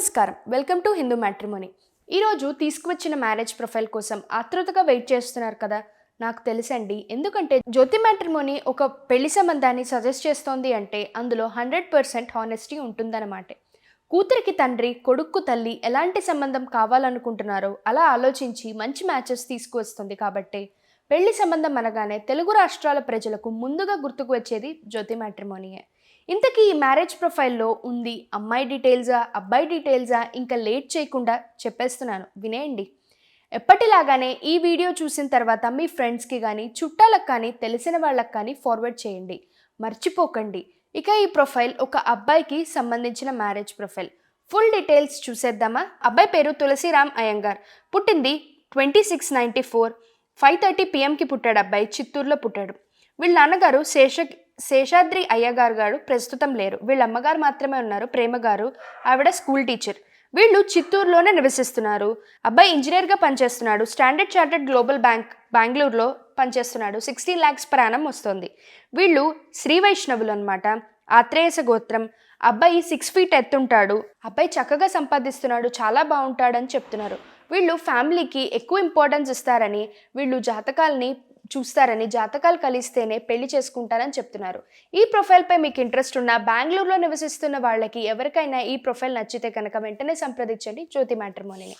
నమస్కారం. Welcome to Hindu matrimony. ఈరోజు తీసుకువచ్చిన మ్యారేజ్ ప్రొఫైల్ కోసం ఆతృతగా వెయిట్ చేస్తున్నారు కదా? నాకు తెలుసండి. ఎందుకంటే జ్యోతి మ్యాట్రిమోనీ ఒక పెళ్ళి సంబంధాన్ని సజెస్ట్ చేస్తోంది అంటే అందులో హండ్రెడ్ పర్సెంట్ హానెస్టీ ఉంటుందన్నమాట. కూతురికి తండ్రి కొడుక్కు తల్లి ఎలాంటి సంబంధం కావాలనుకుంటున్నారో అలా ఆలోచించి మంచి మ్యాచెస్ తీసుకువస్తుంది కాబట్టి పెళ్ళి సంబంధం అనగానే తెలుగు రాష్ట్రాల ప్రజలకు ముందుగా గుర్తుకు వచ్చేది జ్యోతి మ్యాట్రిమోనీయే. ఇంతకీ ఈ మ్యారేజ్ ప్రొఫైల్లో ఉంది అమ్మాయి డీటెయిల్సా అబ్బాయి డీటెయిల్సా ఇంకా లేట్ చేయకుండా చెప్పేస్తున్నాను వినేయండి. ఎప్పటిలాగానే ఈ వీడియో చూసిన తర్వాత మీ ఫ్రెండ్స్కి కానీ చుట్టాలకు కానీ తెలిసిన వాళ్ళకి కానీ ఫార్వర్డ్ చేయండి. మర్చిపోకండి. ఇక ఈ ప్రొఫైల్ ఒక అబ్బాయికి సంబంధించిన మ్యారేజ్ ప్రొఫైల్. ఫుల్ డీటెయిల్స్ చూసేద్దామా? అబ్బాయి పేరు తులసిరామ్ అయ్యంగార్. పుట్టింది twenty six ninety four. Five thirty పిఎంకి పుట్టాడు అబ్బాయి చిత్తూరులో పుట్టాడు. వీళ్ళ నాన్నగారు శేష శేషాద్రి అయ్యగారు గారు ప్రస్తుతం లేరు. వీళ్ళ అమ్మగారు మాత్రమే ఉన్నారు. ప్రేమ గారు ఆవిడ స్కూల్ టీచర్. వీళ్ళు చిత్తూరులోనే నివసిస్తున్నారు. అబ్బాయి ఇంజనీర్గా పనిచేస్తున్నాడు. స్టాండర్డ్ చార్టర్డ్ గ్లోబల్ బ్యాంక్ బెంగళూరులో పనిచేస్తున్నాడు. సిక్స్టీన్ ల్యాక్స్ ప్రాణం వస్తుంది. వీళ్ళు శ్రీ వైష్ణవులు అనమాట ఆత్రేయస గోత్రం. అబ్బాయి సిక్స్ ఫీట్ ఎత్తుంటాడు. అబ్బాయి చక్కగా సంపాదిస్తున్నాడు. చాలా బాగుంటాడని చెప్తున్నారు. వీళ్ళు ఫ్యామిలీకి ఎక్కువ ఇంపార్టెన్స్ ఇస్తారని వీళ్ళు జాతకాలని చూస్తారని జాతకాలు కలిస్తేనే పెళ్ళి చేసుకుంటారని చెప్తున్నారు. ఈ ప్రొఫైల్పై మీకు ఇంట్రెస్ట్ ఉన్న బెంగళూరులో నివసిస్తున్న వాళ్ళకి ఎవరికైనా ఈ ప్రొఫైల్ నచ్చితే కనుక వెంటనే సంప్రదించండి. జ్యోతి మ్యాట్రిమోనీని.